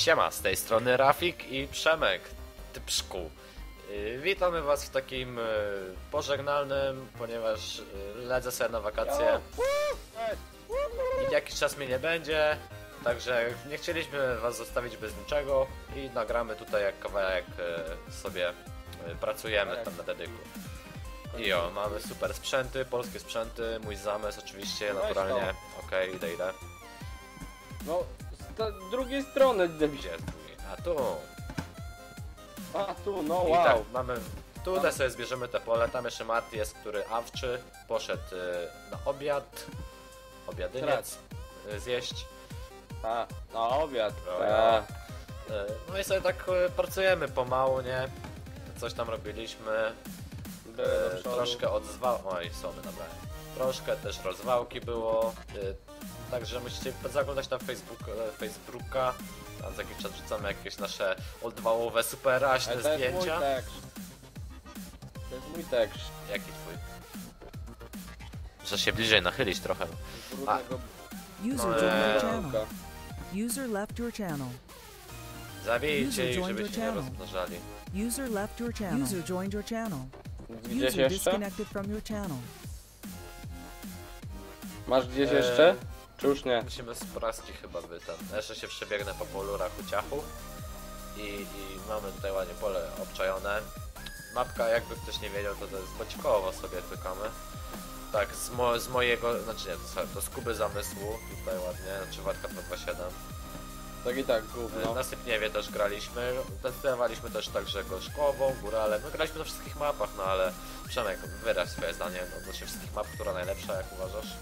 Siema, z tej strony Rafik i Przemek, typszku. Yy, Witamy was w takim yy, pożegnalnym, ponieważ yy, lecę sobie na wakacje i jakiś czas mnie nie będzie, także nie chcieliśmy was zostawić bez niczego i nagramy tutaj jak kawałek sobie pracujemy tam na dedyku. I o, mamy super sprzęty, polskie sprzęty, mój zamysł oczywiście, Weź naturalnie. Okej, idę, idę. No, z drugiej strony drugi? A tu! A tu, no I tak, wow. mamy. Tutaj sobie zbierzemy te pole. Tam jeszcze Marty jest, który awczy. Poszedł y, na obiad. Obiadyniec. Y, zjeść. A, na obiad. O, A, ja. Y, no i sobie tak y, pracujemy pomału, nie? Coś tam robiliśmy. Y, troszkę odzwał. Oj, somy dobra. Troszkę też rozwałki było. Także musicie zaglądać na Facebook, e, Facebooka. Tam za jakiś czas wrzucamy jakieś nasze odwałowe, super raśne Ale to jest mój zdjęcia. tekst. To jest mój tekst. Jaki twój? Muszę się bliżej nachylić trochę. User No, joined your channel. bułka. User left your channel. Zabijcie User ich, żeby się nie rozmnażali. User left your channel. User joined your channel. Gdzieś User jeszcze? disconnected from your channel. Masz gdzieś Eee. jeszcze? Czy już nie? Musimy z praski chyba by tam. Jeszcze się przebiegnę po polu rachu ciachu. I, I mamy tutaj ładnie pole obczajone. Mapka, jakby ktoś nie wiedział, to to jest bocikowo sobie tykamy. Tak, z, mo z mojego, znaczy nie, to, to z Kuby zamysłu, tutaj ładnie, znaczy Warka 227. Tak i tak, No. gówno. Na Sypniewie też graliśmy, testowaliśmy też także Gorzkową, Górale, no graliśmy na wszystkich mapach, no ale Przemek, wyraź swoje zdanie odnośnie wszystkich map, która najlepsza, jak uważasz?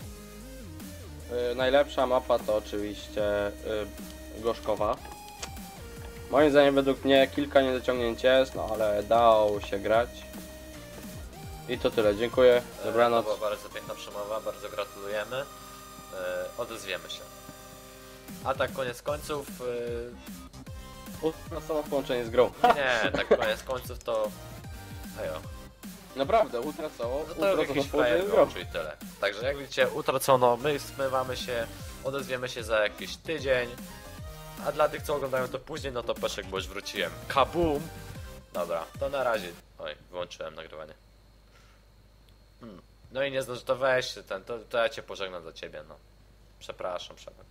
Y, najlepsza mapa to oczywiście y, Gorzkowa. Moim zdaniem według mnie kilka niedociągnięć jest, no ale dało się grać. I to tyle, dziękuję. Dobranoc. E, To była bardzo piękna przemowa, bardzo gratulujemy. E, odezwiemy się. A tak koniec końców, Ultrasowe połączenie z grą. e, nie, tak koniec końców to... Ejo, Naprawdę, ultrasowo, no to połączenie frajer i tyle. Także jak widzicie, utracono, my zmywamy się, odezwiemy się za jakiś tydzień. A dla tych, co oglądają to później, no to Peszek, bo już wróciłem. Kabum! Dobra, to na razie. Oj, wyłączyłem nagrywanie. Hmm. No i nie zdąży, to weź ten, to, to ja cię pożegnam za ciebie, no. Przepraszam, Przemek.